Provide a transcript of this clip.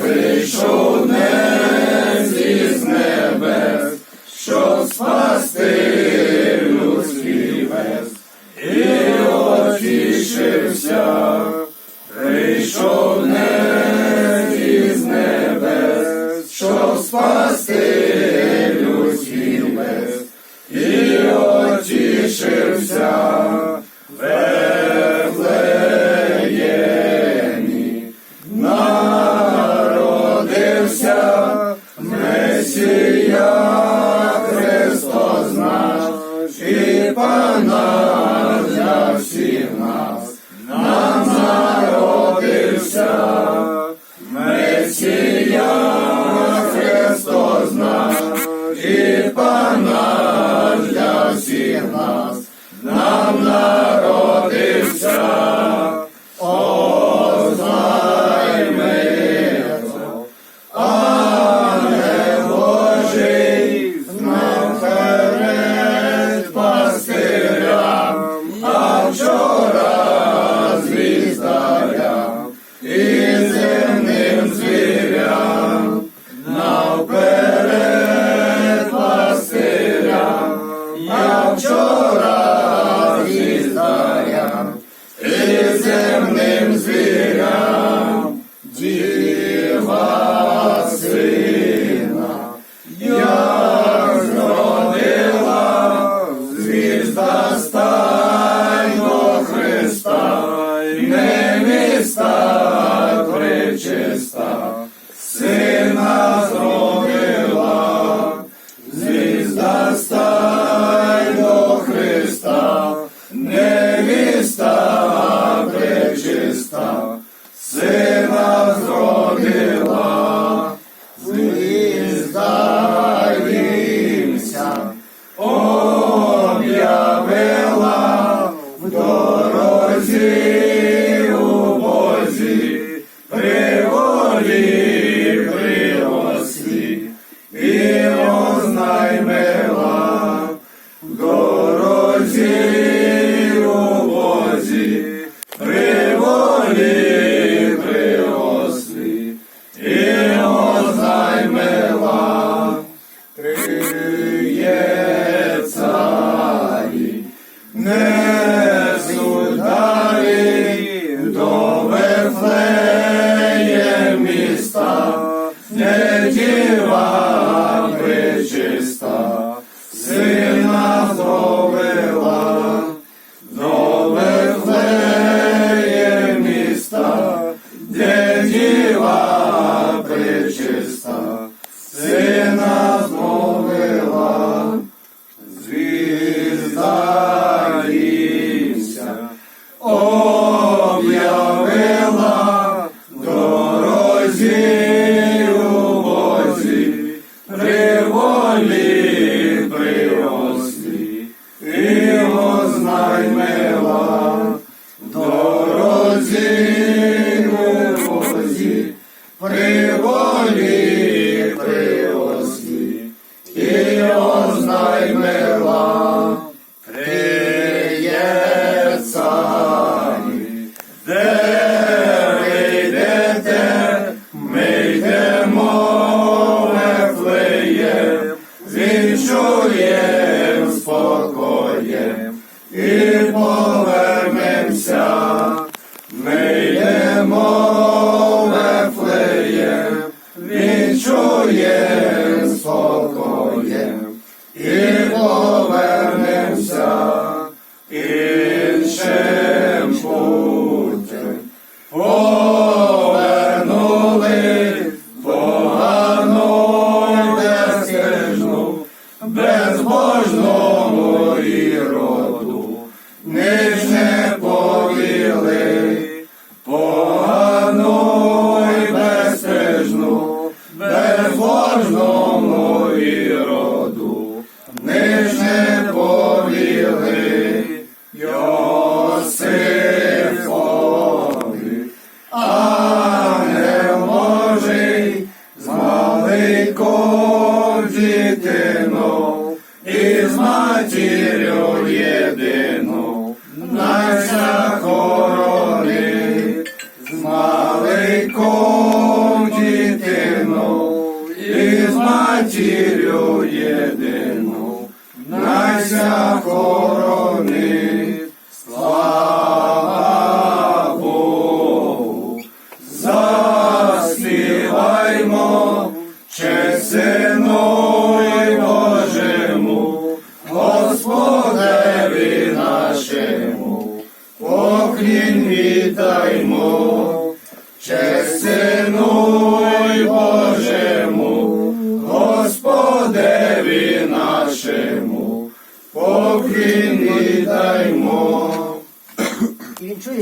Прийшов небі з небес, що спасти людський вес, і отішився, прийшов. E дитину, із матір'ю єдину, нас захорони, з маликом дитину, із матір'ю єдину.